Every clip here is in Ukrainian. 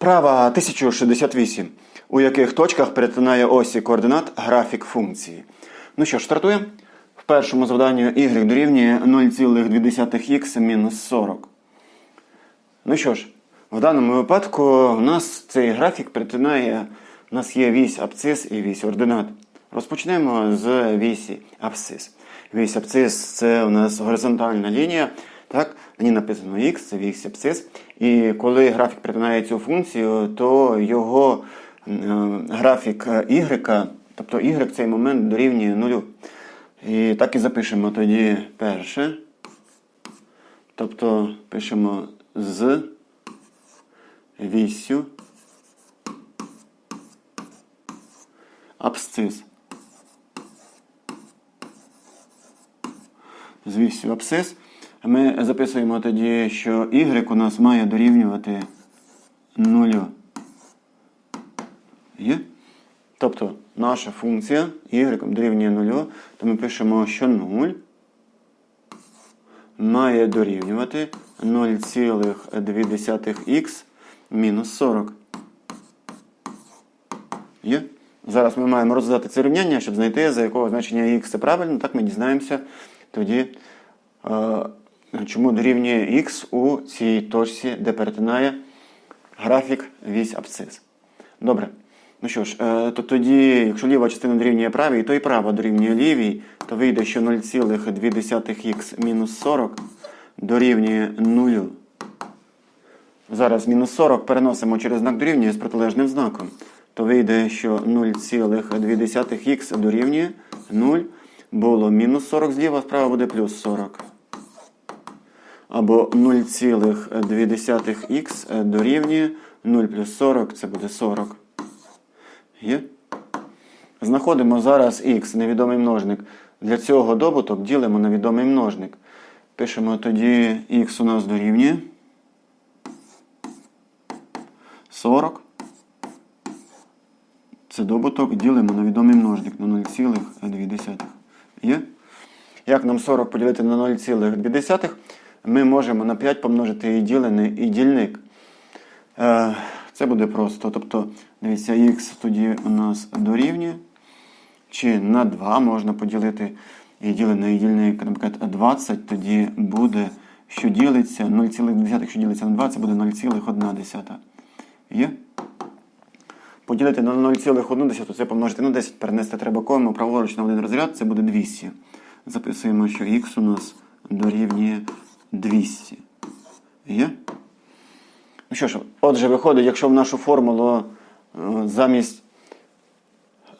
Вправа 1068. У яких точках перетинає осі координат графік функції. Ну що ж, стартуємо. В першому завданні y дорівнює 0,2х мінус 40. Ну що ж, в даному випадку у нас цей графік перетинає, у нас є вісь абцис і вісь ординат. Розпочнемо з вісі абсцис. Вісь абсцис це у нас горизонтальна лінія. Так, ній написано x, це вісь абсцис. І коли графік перетинає цю функцію, то його е, графік y, тобто y в цей момент дорівнює нулю. І так і запишемо тоді перше. Тобто пишемо з вісю абсцис. З вісю абсцис. Ми записуємо тоді, що y у нас має дорівнювати нулю. Є? Тобто наша функція y дорівнює нулю, то ми пишемо, що 0 має дорівнювати 0,2х мінус 40. Є? Зараз ми маємо роздати це рівняння, щоб знайти, за якого значення х це правильно. Так ми дізнаємося тоді, е, чому дорівнює х у цій точці, де перетинає графік вісь абсцис. Добре. Ну що ж, е, то тоді, якщо ліва частина дорівнює правій, то і права дорівнює лівій, то вийде, що 0,2х мінус 40 дорівнює 0. Зараз мінус 40 переносимо через знак дорівнює з протилежним знаком. То вийде, що 0,2х дорівнює 0. Було мінус 40 зліва, справа буде плюс 40. Або 0,2х дорівнює 0 плюс 40 це буде 40. Є? Знаходимо зараз х, невідомий множник. Для цього добуток ділимо на відомий множник. Пишемо тоді х у нас дорівнює 40. Це добуток ділимо на відомий множник на 0,2. Є? Як нам 40 поділити на 0,2? Ми можемо на 5 помножити і ділений, і дільник. Е, Це буде просто. Тобто, дивіться, х тоді у нас дорівнює. Чи на 2 можна поділити і ділений, і дільник, наприклад, 20, тоді буде, що ділиться 0,2, що ділиться на 2, це буде 0,1. Є? Поділити на 0,1, це помножити на 10, перенести треба кому, праворуч на один розряд, це буде 200. Записуємо, що х у нас дорівнює 200. Є? Ну що ж, отже, виходить, якщо в нашу формулу е, замість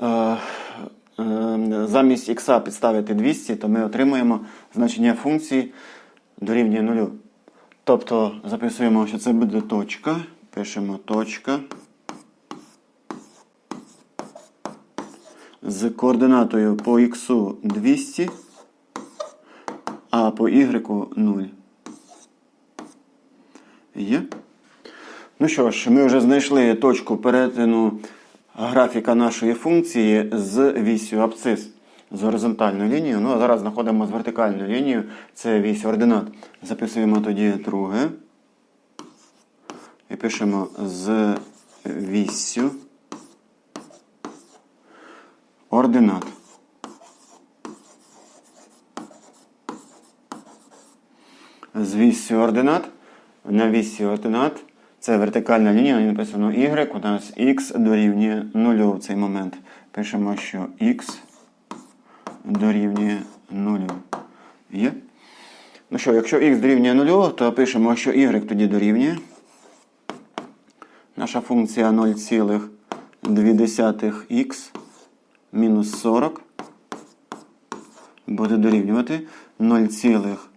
е, е, замість х підставити 200, то ми отримуємо значення функції дорівнює 0. Тобто записуємо, що це буде точка. Пишемо точка. З координатою по х 200, а по y 0. Є? Ну що ж, ми вже знайшли точку перетину графіка нашої функції з вісю абцис з горизонтальною лінією. Ну, а зараз знаходимо з вертикальною лінією. Це вісь ординат. Записуємо тоді друге. І пишемо з вісю ординат. З вісю ординат на вісі ординат. Це вертикальна лінія, на ній написано y, у нас x дорівнює 0 в цей момент. Пишемо, що x дорівнює 0. Є? Ну що, якщо x дорівнює 0, то пишемо, що y тоді дорівнює. Наша функція 0,2х мінус 40 буде дорівнювати 0,2.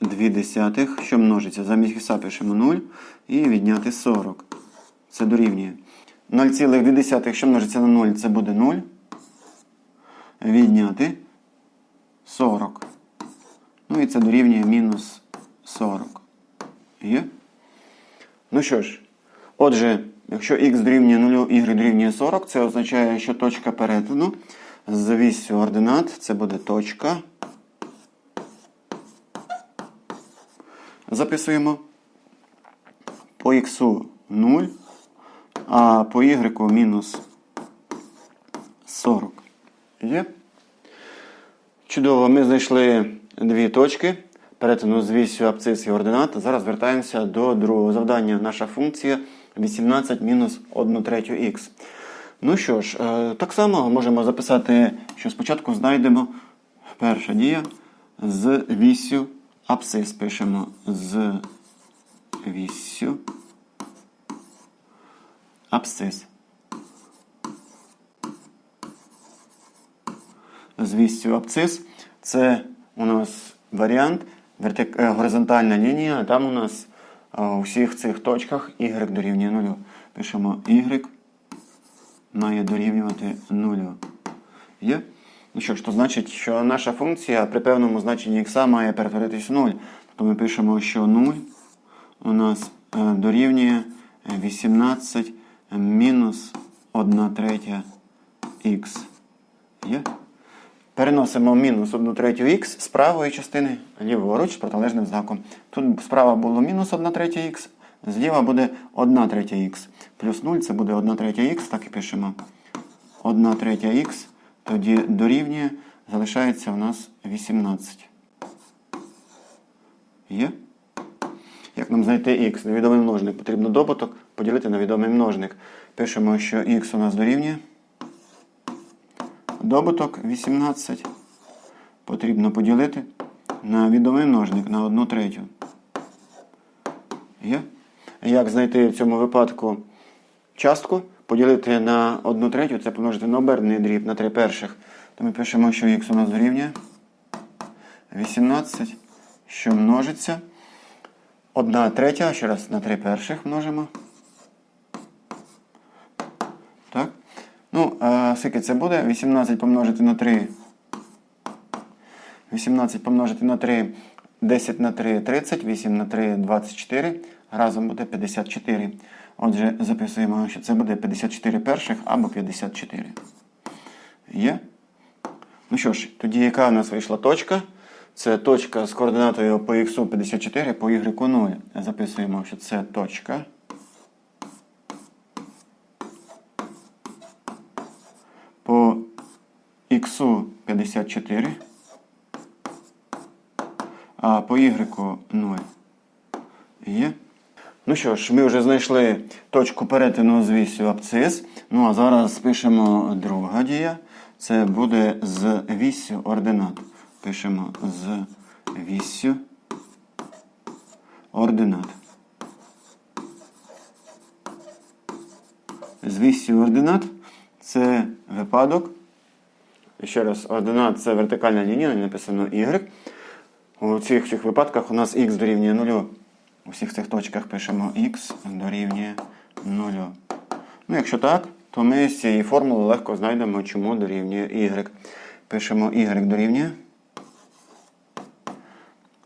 2, що множиться. Замість х пишемо 0 і відняти 40. Це дорівнює. 0,2, що множиться на 0, це буде 0. Відняти 40. Ну і це дорівнює мінус 40. Є? Ну що ж, отже, якщо х дорівнює 0, y дорівнює 40, це означає, що точка перетину з вісю ординат це буде точка. Записуємо по х 0, а по y мінус 40. Є? Чудово, ми знайшли дві точки перетину з вісю абцис і ординат. Зараз вертаємося до другого завдання. Наша функція 18 мінус 1 третю х. Ну що ж, е, так само можемо записати, що спочатку знайдемо перша дія з вісю абсцис. Пишемо з вісю абсцис. З вісю абсцис. Це у нас варіант вертик... е, горизонтальна лінія, там у нас е, у всіх цих точках y дорівнює 0. Пишемо y має дорівнювати 0. Є? Ну що ж, то значить, що наша функція при певному значенні х має перетворитись в 0. Тобто ми пишемо, що 0 у нас е, дорівнює 18 мінус 1 третя х. Переносимо мінус 1 третю х з правої частини ліворуч з протилежним знаком. Тут справа було мінус 1 третя х, зліва буде 1 третя х. Плюс 0 це буде 1 третя х, так і пишемо. 1 третя х, тоді дорівнює, залишається у нас 18. Є? Як нам знайти х? Невідомий множник. Потрібно добуток поділити на відомий множник. Пишемо, що х у нас дорівнює. Добуток 18 потрібно поділити на відомий множник на 1 третю. Є? Як знайти в цьому випадку частку? Поділити на 1 третю, це помножити на обернений дріб на 3 перших. То ми пишемо, що х у нас дорівнює 18, що множиться. 1 третя, ще раз на 3 перших множимо. Так. Ну, а скільки це буде? 18 помножити на 3. 18 помножити на 3, 10 на 3 30, 8 на 3 24. Разом буде 54. Отже, записуємо, що це буде 54 перших або 54. Є? Ну що ж, тоді яка у нас вийшла точка? Це точка з координатою по х 54, по y 0. Записуємо, що це точка. По х 54, а по y 0. Є? Ну що ж, ми вже знайшли точку перетину з вісю абцис. Ну а зараз пишемо друга дія. Це буде з вісю ординат. Пишемо з вісю ординат. З вісю ординат це випадок. Ще раз, ординат це вертикальна лінія, написано y. У цих всіх випадках у нас х дорівнює 0. У всіх цих точках пишемо х дорівнює 0. Ну, якщо так, то ми з цієї формули легко знайдемо, чому дорівнює y. Пишемо y дорівнює.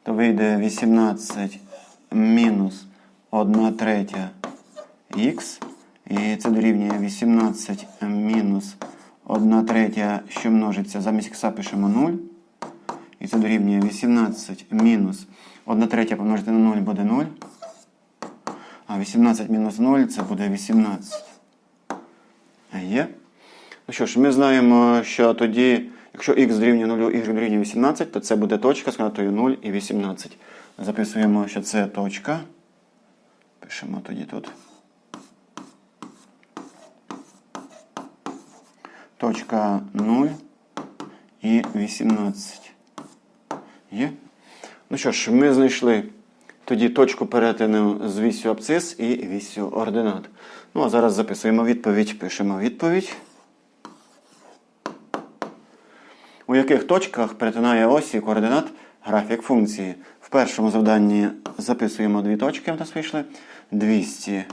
То вийде 18 мінус 1 третя х. І це дорівнює 18 мінус 1 третя, що множиться. Замість х пишемо 0. Це дорівнює 18 мінус 1 третя помножити на 0 буде 0. А 18 мінус 0 це буде 18. Є. Ну що ж, ми знаємо, що тоді, якщо х дорівнює 0, y дорівнює 18, то це буде точка з координатою 0 і 18. Записуємо, що це точка. Пишемо тоді тут. Точка 0 і 18. Є? Ну що ж, ми знайшли тоді точку перетину з вісю абцис і вісю ординат. Ну, а зараз записуємо відповідь, пишемо відповідь. У яких точках перетинає осі координат графік функції? В першому завданні записуємо дві точки, у нас вийшли 200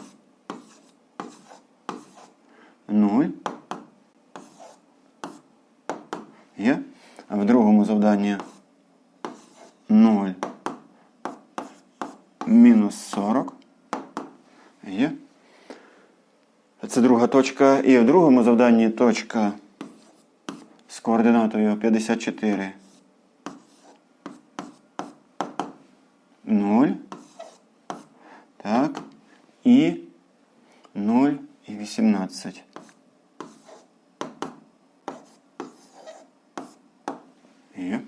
0. Є. А в другому завданні 0 мінус 40. Є. Це друга точка. І в другому завданні точка з координатою 54. 0. Так. І 0 і 18. Є.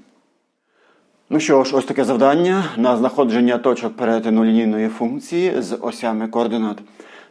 Ну що ж, ось таке завдання на знаходження точок перетину лінійної функції з осями координат.